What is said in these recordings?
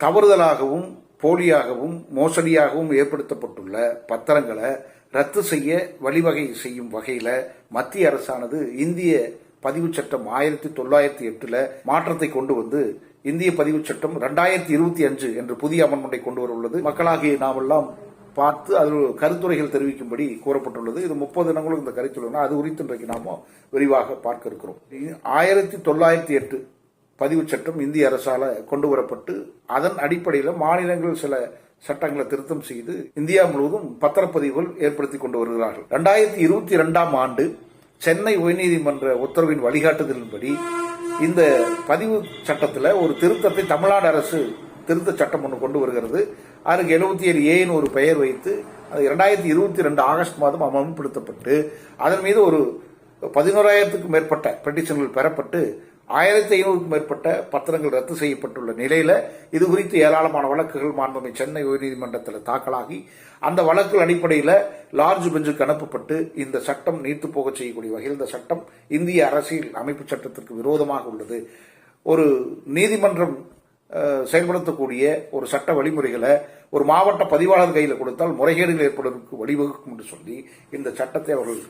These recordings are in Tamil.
தவறுதலாகவும் போலியாகவும் மோசடியாகவும் ஏற்படுத்தப்பட்டுள்ள பத்திரங்களை ரத்து செய்ய வழிவகை செய்யும் வகையில் மத்திய அரசானது இந்திய பதிவுச் சட்டம் ஆயிரத்தி தொள்ளாயிரத்தி எட்டுல மாற்றத்தை கொண்டு வந்து இந்திய பதிவுச் சட்டம் ரெண்டாயிரத்தி இருபத்தி அஞ்சு என்று புதிய அமன்மெண்டை கொண்டு வர உள்ளது. மக்களாகிய நாமெல்லாம் பார்த்து அதில் கருத்துரைகள் தெரிவிக்கும்படி கூறப்பட்டுள்ளது. இது முப்பது தினங்களும் இந்த கருத்துள்ளன அது குறித்து இன்றைக்கு நாம விரிவாக பார்க்க இருக்கிறோம். ஆயிரத்தி தொள்ளாயிரத்தி எட்டு பதிவுச் சட்டம் இந்திய அரசால கொண்டு வரப்பட்டு அதன் அடிப்படையில் மாநிலங்கள் சில சட்டங்களை திருத்தம் செய்து இந்தியா முழுவதும் பத்திரப்பதிவுகள் ஏற்படுத்தி கொண்டு வருகிறார்கள். ரெண்டாயிரத்தி இருபத்தி இரண்டாம் ஆண்டு சென்னை உயர்நீதிமன்ற உத்தரவின் வழிகாட்டுதலின்படி இந்த பதிவு சட்டத்தில் ஒரு திருத்தத்தை தமிழ்நாடு அரசு திருத்த சட்டம் ஒன்று கொண்டு வருகிறது. அதுக்கு எழுபத்தி ஏழு ஏன்னு ஒரு பெயர் வைத்து அது இரண்டாயிரத்தி இருபத்தி ரெண்டு ஆகஸ்ட் மாதம் அமல்படுத்தப்பட்டு அதன் மீது ஒரு பதினோராயிரத்துக்கும் மேற்பட்ட பெட்டிஷன்கள் பெறப்பட்டு ஆயிரத்தி ஐநூறுக்கும் மேற்பட்ட பத்திரங்கள் ரத்து செய்யப்பட்டுள்ள நிலையில இது குறித்து ஏராளமான வழக்குகள் மாண்புமை சென்னை உயர்நீதிமன்றத்தில் தாக்கலாகி அந்த வழக்குகள் அடிப்படையில் லார்ஜ் பெஞ்சுக்கு அனுப்பப்பட்டு இந்த சட்டம் நீர்த்து போக செய்யக்கூடிய வகையில் இந்த சட்டம் இந்திய அரசியல் அமைப்பு சட்டத்திற்கு விரோதமாக உள்ளது. ஒரு நீதிமன்றம் செயல்படுத்தக்கூடிய ஒரு சட்ட வழிமுறைகளை ஒரு மாவட்ட பதிவாளர் கையில் கொடுத்தால் முறைகேடுகள் ஏற்படுவதற்கு வழிவகுக்கும் என்று சொல்லி இந்த சட்டத்தை அவர்கள்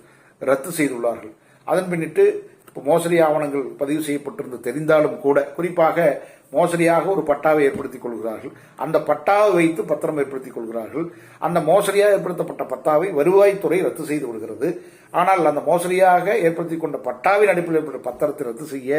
ரத்து செய்துள்ளார்கள். அதன் பின்னிட்டு மோசடி ஆவணங்கள் பதிவு செய்யப்பட்டிருந்து தெரிந்தாலும் கூட குறிப்பாக மோசடியாக ஒரு பட்டாவை ஏற்படுத்திக் கொள்கிறார்கள். அந்த பட்டாவை வைத்து பத்திரம் ஏற்படுத்திக் கொள்கிறார்கள். அந்த மோசடியாக ஏற்படுத்தப்பட்ட பட்டாவை வருவாய்த்துறை ரத்து செய்து விடுகிறது ஆனால் அந்த மோசடியாக ஏற்படுத்திக் கொண்ட பட்டாவின் அடிப்படையில் ஏற்பட்ட பத்திரத்தை ரத்து செய்ய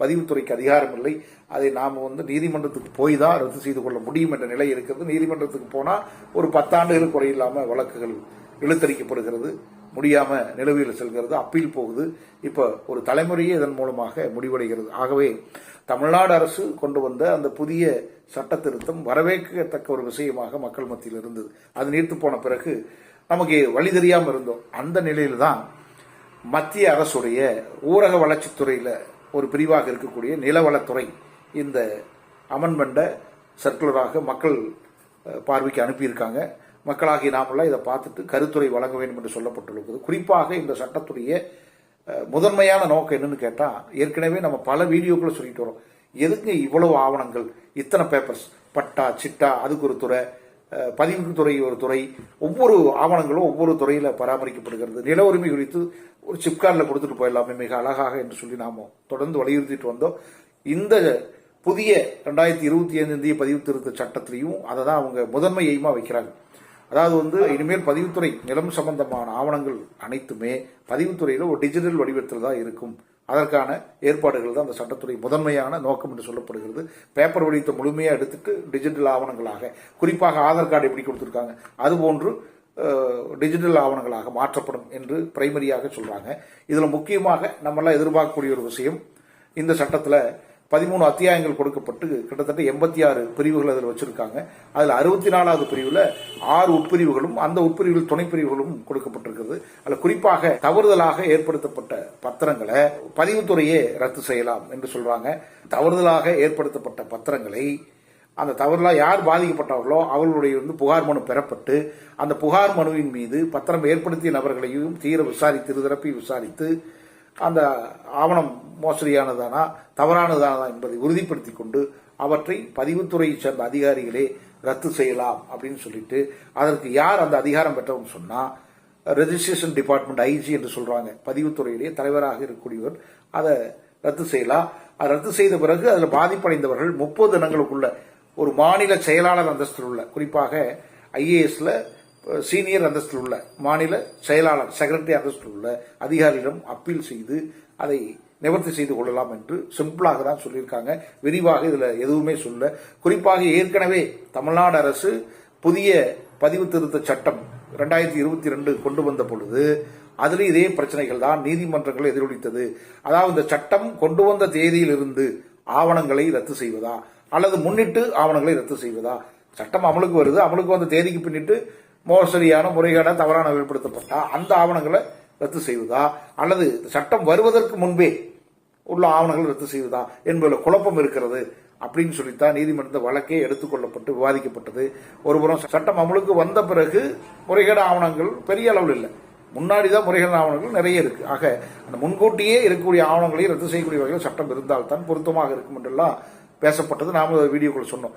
பதிவுத்துறைக்கு அதிகாரம் இல்லை. அதை நாம் வந்து நீதிமன்றத்துக்கு போய் தான் ரத்து செய்து கொள்ள முடியும் என்ற நிலை இருக்கிறது. நீதிமன்றத்துக்கு போனால் ஒரு பத்தாண்டுகள் குறையில்லாமல் வழக்குகள் இழுத்தடிக்கப்படுகிறது. முடியாம நிலுவையில் செல்கிறது அப்பீல் போகுது. இப்போ ஒரு தலைமுறையே இதன் மூலமாக முடிவடைகிறது. ஆகவே தமிழ்நாடு அரசு கொண்டு வந்த அந்த புதிய சட்ட திருத்தம் வரவேற்கத்தக்க ஒரு விஷயமாக மக்கள் மத்தியில் இருந்தது. அது நீர்த்து போன பிறகு நமக்கு வழி தெரியாமல் இருந்தோம். அந்த நிலையில் தான் மத்திய அரசுடைய ஊரக வளர்ச்சித்துறையில் ஒரு பிரிவாக இருக்கக்கூடிய நிலவளத்துறை இந்த அமன்மெண்ட்டை சர்க்குலராக மக்கள் பார்வைக்கு அனுப்பியிருக்காங்க. மக்களாகிய நாமெல்லாம் இதை பார்த்துட்டு கருத்துரை வழங்க வேண்டும் என்று சொல்லப்பட்டுள்ளது. குறிப்பாக இந்த சட்டத்துடைய முதன்மையான நோக்கம் என்னன்னு கேட்டால் ஏற்கனவே நம்ம பல வீடியோக்களை சொல்லிட்டு வரோம். எதுக்கு இவ்வளவு ஆவணங்கள்? இத்தனை பேப்பர்ஸ் பட்டா சிட்டா அதுக்கு ஒரு துறை அஹ், பதிவுக்கு துறை ஒரு துறை. ஒவ்வொரு ஆவணங்களும் ஒவ்வொரு துறையில் பராமரிக்கப்படுகிறது. நில உரிமை குறித்து ஒரு சிப்கார்டில் கொடுத்துட்டு போயிடலாமே மிக அழகாக என்று சொல்லி நாம தொடர்ந்து வலியுறுத்திட்டு வந்தோம். இந்த புதிய ரெண்டாயிரத்தி இருபத்தி ஐந்து இந்திய பதிவு திருத்த சட்டத்திலையும் அதை தான் அவங்க முதன்மை எய்மா வைக்கிறாங்க. அதாவது வந்து இனிமேல் பதிவுத்துறை நிலம் சம்பந்தமான ஆவணங்கள் அனைத்துமே பதிவுத்துறையில் ஒரு டிஜிட்டல் வடிவத்தில் தான் இருக்கும். அதற்கான ஏற்பாடுகள் தான் அந்த சட்டத்துறை முதன்மையான நோக்கம் என்று சொல்லப்படுகிறது. பேப்பர் வடிவத்தை முழுமையாக எடுத்துட்டு டிஜிட்டல் ஆவணங்களாக குறிப்பாக ஆதார் கார்டு எப்படி கொடுத்துருக்காங்க அதுபோன்று டிஜிட்டல் ஆவணங்களாக மாற்றப்படும் என்று பிரைமரியாக சொல்கிறாங்க இதில் முக்கியமாக நம்மளாம் எதிர்பார்க்கக்கூடிய ஒரு விஷயம் இந்த சட்டத்தில் பதிமூணு அத்தியாயங்கள் கொடுக்கப்பட்டு கிட்டத்தட்ட எண்பத்தி ஆறு பிரிவுகள் அதில் வச்சுருக்காங்க. அதில் அறுபத்தி நாலாவது பிரிவில் ஆறு உட்பிரிவுகளும் அந்த உட்பிரிவுகள் துணைப்பிரிவுகளும் கொடுக்கப்பட்டிருக்கிறது. அதில் குறிப்பாக தவறுதலாக ஏற்படுத்தப்பட்ட பத்திரங்களை பதிவுத்துறையே ரத்து செய்யலாம் என்று சொல்றாங்க. தவறுதலாக ஏற்படுத்தப்பட்ட பத்திரங்களை அந்த தவறுலாம் யார் பாதிக்கப்பட்டார்களோ அவர்களுடைய வந்து புகார் மனு பெறப்பட்டு அந்த புகார் மனுவின் மீது பத்திரம் ஏற்படுத்திய நபர்களையும் தீர விசாரித்து இருதரப்பி விசாரித்து அந்த ஆவணம் மோசடியானதானா தவறானதானா என்பதை உறுதிப்படுத்தி கொண்டு அவற்றை பதிவுத்துறையை சேர்ந்த அதிகாரிகளே ரத்து செய்யலாம் அப்படின்னு சொல்லிட்டு அதற்கு யார் அந்த அதிகாரம் பெற்றவங்க சொன்னா ரெஜிஸ்ட்ரேஷன் டிபார்ட்மெண்ட் ஐஜி என்று சொல்றாங்க. பதிவுத்துறையிலேயே தலைவராக இருக்கக்கூடியவர் அதை ரத்து செய்யலாம். அதை ரத்து செய்த பிறகு அதில் பாதிப்படைந்தவர்கள் முப்பது தினங்களுக்குள்ள ஒரு மாநில செயலாளர் அந்தஸ்தில் உள்ள குறிப்பாக ஐஏஎஸ்ல சீனியர் அந்தஸ்தில் உள்ள மாநில செயலாளர் செக்ரட்டரி அந்தஸ்தில் உள்ள அதிகாரியிடம் அப்பீல் செய்து அதை நிவர்த்தி செய்து கொள்ளலாம் என்று சிம்பிளாக தான் சொல்லியிருக்காங்க. விரிவாக இதுல எதுவுமே சொல்ல குறிப்பாக ஏற்கனவே தமிழ்நாடு அரசு புதிய பதிவு திருத்த சட்டம் ரெண்டாயிரத்தி இருபத்தி ரெண்டு கொண்டு வந்த பொழுது அதில் இதே பிரச்சனைகள் தான் நீதிமன்றங்கள் எதிரொலித்தது. அதாவது இந்த சட்டம் கொண்டு வந்த தேதியிலிருந்து ஆவணங்களை ரத்து செய்வதா? அல்லது முன்னிட்டு ஆவணங்களை ரத்து செய்வதா? சட்டம் அமலுக்கு வருது அமலுக்கு வந்த தேதிக்கு பின்னிட்டு மோசடியான முறைகேட தவறான வெளிப்படுத்தப்பட்டா அந்த ஆவணங்களை ரத்து செய்வதா? அல்லது சட்டம் வருவதற்கு முன்பே உள்ள ஆவணங்கள் ரத்து செய்வதா? என்பதில் குழப்பம் இருக்கிறது. அப்படின்னு சொல்லித்தான் நீதிமன்ற வழக்கே எடுத்துக்கொள்ளப்பட்டு விவாதிக்கப்பட்டது. ஒருபுறம் சட்டம் அமலுக்கு வந்த பிறகு முறைகேடு ஆவணங்கள் பெரிய அளவில் இல்லை. முன்னாடி தான் முறைகேடு ஆவணங்கள் நிறைய இருக்கு. ஆக அந்த முன்கூட்டியே இருக்கக்கூடிய ஆவணங்களையும் ரத்து செய்யக்கூடிய வகையில் சட்டம் இருந்தால்தான் பொருத்தமாக இருக்கும் என்றெல்லாம் பேசப்பட்டது. நாம வீடியோக்குள்ள சொன்னோம்.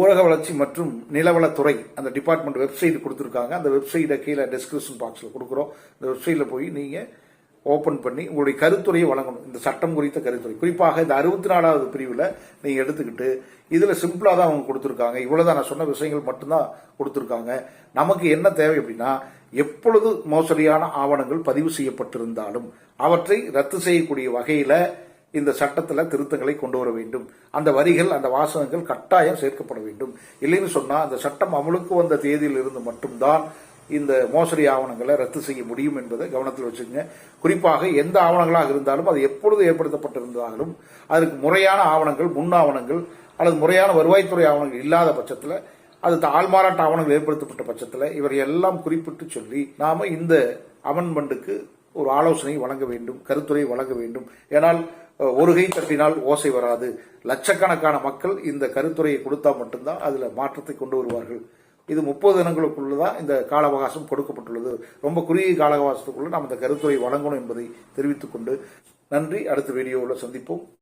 ஊரக வளர்ச்சி மற்றும் நிலவளத்துறை அந்த டிபார்ட்மெண்ட் வெப்சைட் கொடுத்துருக்காங்க. அந்த வெப்சைட்டை கீழே டெஸ்கிரிப்ஷன் பாக்ஸில் கொடுக்குறோம். அந்த வெப்சைட்டில் போய் நீங்கள் ஓபன் பண்ணி உங்களுடைய கருத்துரையை வழங்கணும். இந்த சட்டம் குறித்த கருத்துரை. குறிப்பாக இந்த அறுபத்தி நாலாவது பிரிவில் நீங்கள் எடுத்துக்கிட்டு இதில் சிம்பிளாக தான் அவங்க கொடுத்துருக்காங்க. இவ்வளோதான் நான் சொன்ன விஷயங்கள் மட்டும்தான் கொடுத்துருக்காங்க. நமக்கு என்ன தேவை அப்படின்னா எப்பொழுது மோசடியான ஆவணங்கள் பதிவு செய்யப்பட்டிருந்தாலும் அவற்றை ரத்து செய்யக்கூடிய வகையில் இந்த சட்டத்தில் திருத்தங்களை கொண்டு வர வேண்டும். அந்த வரிகள் அந்த வாசகங்கள் கட்டாயம் சேர்க்கப்பட வேண்டும். இல்லைன்னு சொன்னால் அந்த சட்டம் அமலுக்கு வந்த தேதியில் இருந்து மட்டும்தான் இந்த மோசடி ஆவணங்களை ரத்து செய்ய முடியும் என்பதை கவனத்தில் வச்சுக்கோங்க. குறிப்பாக எந்த ஆவணங்களாக இருந்தாலும் அது எப்பொழுது ஏற்படுத்தப்பட்டிருந்தாலும் அதற்கு முறையான ஆவணங்கள் முன் ஆவணங்கள் அல்லது முறையான வருவாய்த்துறை ஆவணங்கள் இல்லாத பட்சத்தில் அது ஆள்மாறாட்ட ஆவணங்கள் ஏற்படுத்தப்பட்ட பட்சத்தில் இவரை எல்லாம் குறிப்பிட்டு சொல்லி நாம இந்த அமெண்ட்மெண்ட்டுக்கு ஒரு ஆலோசனை வழங்க வேண்டும் கருத்துரை வழங்க வேண்டும். ஏனால் ஒரு கை தட்டினால் ஓசை வராது. லட்சக்கணக்கான மக்கள் இந்த கருத்துரையை கொடுத்தா மட்டும்தான் அதில் மாற்றத்தை கொண்டு வருவார்கள். இது முப்பது தினங்களுக்குள்ள தான் இந்த கால அவகாசம் கொடுக்கப்பட்டுள்ளது. ரொம்ப குறுகிய கால அவகாசத்துக்குள்ள நாம் இந்த கருத்துரை வழங்கணும் என்பதை தெரிவித்துக் கொண்டு நன்றி. அடுத்த வீடியோவில் சந்திப்போம்.